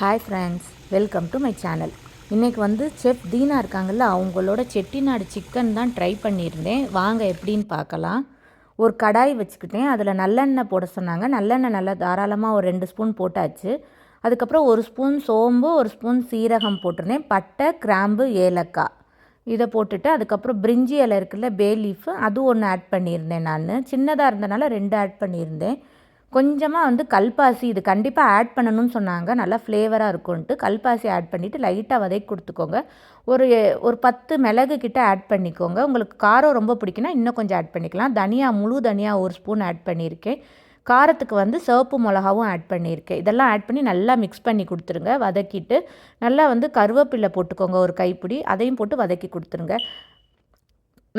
Hi friends welcome to my channel இன்றைக்கி வந்து chef Dheena இருக்காங்கல்ல அவங்களோட செட்டிநாடு சிக்கன் தான் ட்ரை பண்ணியிருந்தேன். வாங்க எப்படின்னு பார்க்கலாம். ஒரு கடாய் வச்சுக்கிட்டேன். அதில் நல்லெண்ணெய் போட சொன்னாங்க. நல்லெண்ணெய் நல்லா தாராளமாக ஒரு ரெண்டு ஸ்பூன் போட்டாச்சு. அதுக்கப்புறம் ஒரு ஸ்பூன் சோம்பு ஒரு ஸ்பூன் சீரகம் போட்டிருந்தேன். பட்டை கிராம்பு ஏலக்காய். இதை போட்டுட்டு அதுக்கப்புறம் பிரிஞ்சி இலை இருக்குல்ல பே லீஃபு அதுவும் ஒன்று ஆட் பண்ணியிருந்தேன் நான். சின்னதாக இருந்தனால ரெண்டு ஆட் பண்ணியிருந்தேன். கொஞ்சமாக வந்து கல்பாசி இது கண்டிப்பாக ஆட் பண்ணணும்னு சொன்னாங்க. நல்லா ஃப்ளேவராக இருக்கும்ன்ட்டு. கல்பாசி ஆட் பண்ணிவிட்டு லைட்டாக வதக்கி கொடுத்துக்கோங்க. ஒரு ஒரு பத்து மிளகு கிட்ட ஆட் பண்ணிக்கோங்க. உங்களுக்கு காரம் ரொம்ப பிடிக்குன்னா இன்னும் கொஞ்சம் ஆட் பண்ணிக்கலாம். தனியா முழு தனியா ஒரு ஸ்பூன் ஆட் பண்ணியிருக்கேன். காரத்துக்கு வந்து சிவப்பு மிளகாவும் ஆட் பண்ணியிருக்கேன். இதெல்லாம் ஆட் பண்ணி நல்லா மிக்ஸ் பண்ணி கொடுத்துருங்க. வதக்கிட்டு நல்லா வந்து கருவேப்பில்லை போட்டுக்கோங்க ஒரு கைப்பிடி. அதையும் போட்டு வதக்கி கொடுத்துருங்க.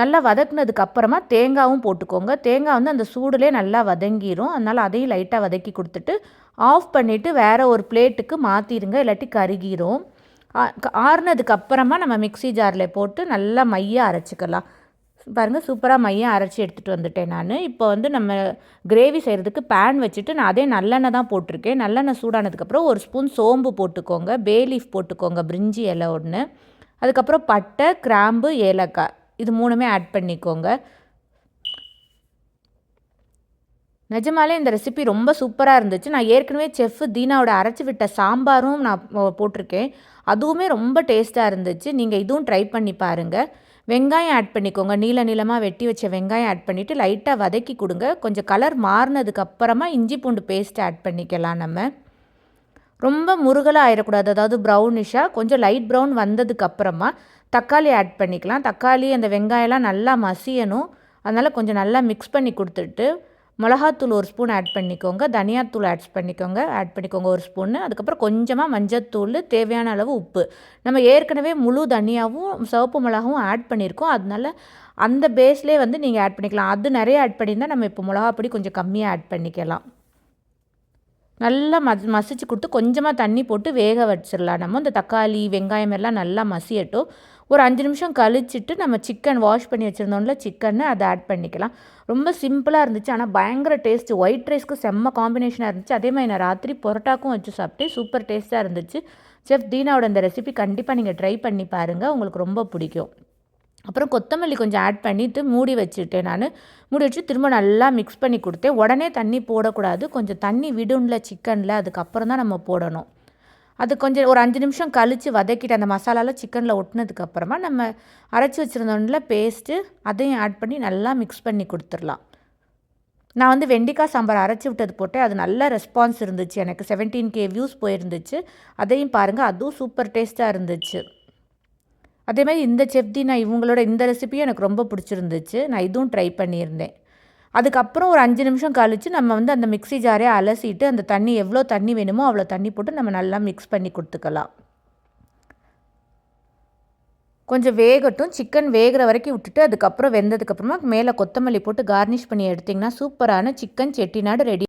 நல்லா வதக்குனதுக்கு அப்புறமா தேங்காயும் போட்டுக்கோங்க. தேங்காய் வந்து அந்த சூடுலேயே நல்லா வதங்கிரும். அதனால் அதையும் லைட்டாக வதக்கி கொடுத்துட்டு ஆஃப் பண்ணிவிட்டு வேறு ஒரு பிளேட்டுக்கு மாற்றிடுங்க இல்லாட்டி கருகிரும். ஆறுனதுக்கு அப்புறமா நம்ம மிக்சி ஜாரில் போட்டு நல்லா மையாக அரைச்சிக்கலாம். பாருங்கள் சூப்பராக மையம் அரைச்சி எடுத்துகிட்டு வந்துட்டேன் நான். இப்போ வந்து நம்ம கிரேவி செய்கிறதுக்கு பேன் வச்சுட்டு நான் அதே நல்லெண்ணெய் தான் போட்டிருக்கேன். நல்லெண்ணெய் சூடானதுக்கப்புறம் ஒரு ஸ்பூன் சோம்பு போட்டுக்கோங்க. பே லீஃப் போட்டுக்கோங்க. பிரிஞ்சி இலை ஒன்று அதுக்கப்புறம் பட்டை கிராம்பு ஏலக்காய். இது மூணுமே ஆட் பண்ணிக்கோங்க. நிஜமாலே இந்த ரெசிபி ரொம்ப சூப்பராக இருந்துச்சு. நான் ஏற்கனவே செஃப் தீனாவோட அரைச்சி விட்ட சாம்பாரும் நான் போட்டிருக்கேன். அதுவுமே ரொம்ப டேஸ்ட்டாக இருந்துச்சு. நீங்கள் இதுவும் ட்ரை பண்ணி பாருங்கள் வெங்காயம் ஆட் பண்ணிக்கோங்க. நீள நீளமாக வெட்டி வச்ச வெங்காயம் ஆட் பண்ணிவிட்டு லைட்டாக வதக்கி கொடுங்க. கொஞ்சம் கலர் மாறினதுக்கப்புறமா இஞ்சி பூண்டு பேஸ்ட் ஆட் பண்ணிக்கலாம் நம்ம. ரொம்ப முருகலாக ஆயிடக்கூடாது அதாவது ப்ரௌனிஷாக கொஞ்சம் லைட் ப்ரௌன் வந்ததுக்கப்புறமா தக்காளி ஆட் பண்ணிக்கலாம். தக்காளி அந்த வெங்காயம்லாம் நல்லா மசியணும். அதனால் கொஞ்சம் நல்லா மிக்ஸ் பண்ணி கொடுத்துட்டு மிளகாத்தூள் ஒரு ஸ்பூன் ஆட் பண்ணிக்கோங்க. தனியாத்தூள் ஆட் பண்ணிக்கோங்க. ஆட் பண்ணிக்கோங்க ஒரு ஸ்பூன்னு அதுக்கப்புறம் கொஞ்சமாக மஞ்சத்தூள் தேவையான அளவு உப்பு. நம்ம ஏற்கனவே முழு தனியாகவும் சிவப்பு மிளகாவும் ஆட் பண்ணியிருக்கோம். அதனால அந்த பேஸ்லேயே வந்து நீங்கள் ஆட் பண்ணிக்கலாம். அது நிறைய ஆட் பண்ணியிருந்தால் நம்ம இப்போ மிளகாப்பொடி கொஞ்சம் கம்மியாக ஆட் பண்ணிக்கலாம். நல்லா மஸ் மசிச்சு கொடுத்து கொஞ்சமாக தண்ணி போட்டு வேக வச்சிடலாம் நம்ம இந்த தக்காளி வெங்காயம் எல்லாம் நல்லா மசியட்டும். ஒரு அஞ்சு நிமிஷம் கழிச்சிட்டு நம்ம சிக்கன் வாஷ் பண்ணி வச்சுருந்தோம்ல சிக்கனை அதை ஆட் பண்ணிக்கலாம். ரொம்ப சிம்பிளாக இருந்துச்சு. ஆனால் பயங்கர டேஸ்ட்டு ஒயிட் ரைஸ்க்கு செம்ம காம்பினேஷனாக இருந்துச்சு. அதே மாதிரி நான் ராத்திரி பொரோட்டாக்கும் வச்சு சாப்பிட்டேன். சூப்பர் டேஸ்ட்டாக இருந்துச்சு. செஃப் தீனாவோட இந்த ரெசிபி கண்டிப்பாக நீங்கள் ட்ரை பண்ணி பாருங்கள் உங்களுக்கு ரொம்ப பிடிக்கும். அப்புறம் கொத்தமல்லி கொஞ்சம் ஆட் பண்ணிவிட்டு மூடி வச்சுட்டேன் நான். மூடி வச்சு திரும்ப நல்லா மிக்ஸ் பண்ணி கொடுத்தேன். உடனே தண்ணி போடக்கூடாது. கொஞ்சம் தண்ணி விடும்ல சிக்கனில் அதுக்கப்புறம் தான் நம்ம போடணும். அது கொஞ்சம் ஒரு அஞ்சு நிமிஷம் கழித்து வதக்கிட்டு அந்த மசாலாலாம் சிக்கனில் ஒட்டினதுக்கப்புறமா நம்ம அரைச்சி வச்சுருந்தோம்ல பேஸ்ட்டு அதையும் ஆட் பண்ணி நல்லா மிக்ஸ் பண்ணி கொடுத்துடலாம். நான் வந்து வெண்டிக்காய் சாம்பார் அரைச்சி விட்டது போட்டேன். அது நல்ல ரெஸ்பான்ஸ் இருந்துச்சு. எனக்கு செவன்டீன் கே வியூஸ் போயிருந்துச்சு. அதையும் பாருங்கள் அதுவும் சூப்பர் டேஸ்ட்டாக இருந்துச்சு. அதே மாதிரி இந்த செஃப்தி நான் இவங்களோட இந்த ரெசிபியும் எனக்கு ரொம்ப பிடிச்சிருந்துச்சு. நான் இதுவும் ட்ரை பண்ணியிருந்தேன். அதுக்கப்புறம் ஒரு அஞ்சு நிமிஷம் கழித்து நம்ம வந்து அந்த மிக்சி ஜாரே அலசிட்டு அந்த தண்ணி எவ்வளோ தண்ணி வேணுமோ அவ்வளோ தண்ணி போட்டு நம்ம நல்லா மிக்ஸ் பண்ணி கொடுத்துக்கலாம். கொஞ்சம் வேகட்டும். சிக்கன் வேகிற வரைக்கும் விட்டுட்டு அதுக்கப்புறம் வெந்ததுக்கப்புறமா மேலே கொத்தமல்லி போட்டு கார்னிஷ் பண்ணி எடுத்திங்கன்னா சூப்பரான சிக்கன் செட்டிநாடு ரெடி